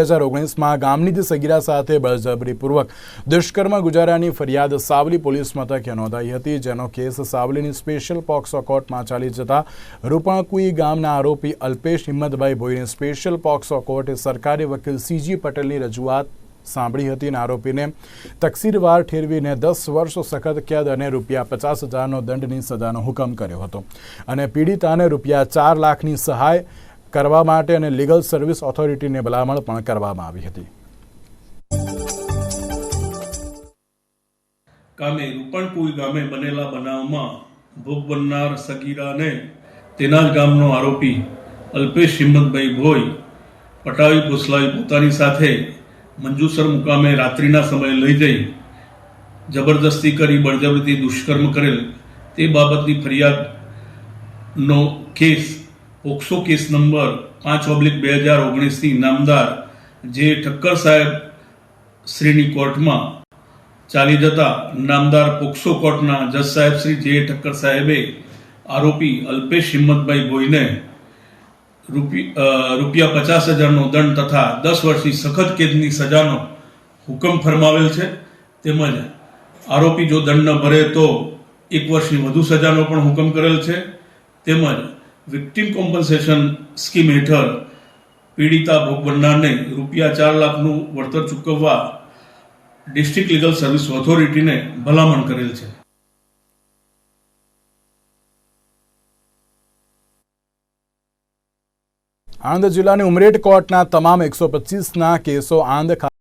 હજાર ઓગણીસમાં ગામની જ સગીરા સાથે બળજબરીપૂર્વક દુષ્કર્મ ગુજારાની ફરિયાદ સાવલી પોલીસ મથકે નોંધાઈ હતી. જેનો કેસ સાવલીની સ્પેશિયલ પોક્સો કોર્ટમાં ચાલી જતા રૂપાકુઈ ગામના આરોપી અલ્પેશ હિંમતભાઈ ભોઈને સ્પેશિયલ પોક્સો કોર્ટે સરકારી વકીલ સીજી પટેલની રજૂઆત સાંભળી હતી અને આરોપીને તકસીરવાર ઠેરવીને દસ વર્ષ સખત કેદ અને રૂપિયા પચાસ હજારનો દંડની સજાનો હુકમ કર્યો હતો. અને પીડિતાને રૂપિયા ચાર લાખની સહાય કરવા માટે અને લીગલ સર્વિસ ઓથોરિટીને ભલામણ પણ કરવામાં આવી હતી. કામે રૂપણપુર ગામે બનેલા બનાવમાં ભોગ બનનાર સગીરાને તેના જ ગામનો આરોપી અલ્પેશ હિંમતભાઈ ભોઈ, પટાવી ભોસલાવી પોતાની સાથે મંજુસર મુકામે રાત્રિના સમયે લઈ જઈ જબરદસ્તી કરી બળજબરીથી દુષ્કર્મ કરેલ તે બાબતની ફરિયાદનો કેસ પોક્સો કેસ નંબર પાંચ ઓબ્લિક બે હજાર ઓગણીસથી નામદાર જે ઠક્કર સાહેબ શ્રીની કોર્ટમાં ચાલી જતા નામદાર પોક્સો કોર્ટના જજ સાહેબ શ્રી જે ઠક્કર સાહેબે આરોપી અલ્પેશ હિંમતભાઈ ભોઈને રૂપી રૂપિયા પચાસ હજારનો દંડ તથા દસ વર્ષની સખત કેદની સજાનો હુકમ ફરમાવેલ છે. તેમજ આરોપી જો દંડ ન ભરે તો એક વર્ષની વધુ સજાનો પણ હુકમ કરેલ છે. તેમજ વિક્ટિમ કોમ્પન્સેશન સ્કીમ હેઠળ પીડિતા ભોગ બનનારને રૂપિયા ચાર લાખનું વળતર ચૂકવવા ડિસ્ટ્રિક્ટ લીગલ સર્વિસ ઓથોરિટીને ભલામણ કરેલ છે. આણંદ જિલ્લાની ઉમરેઠ કોર્ટના તમામ એકસો પચીસના કેસો આણંદ ખાતે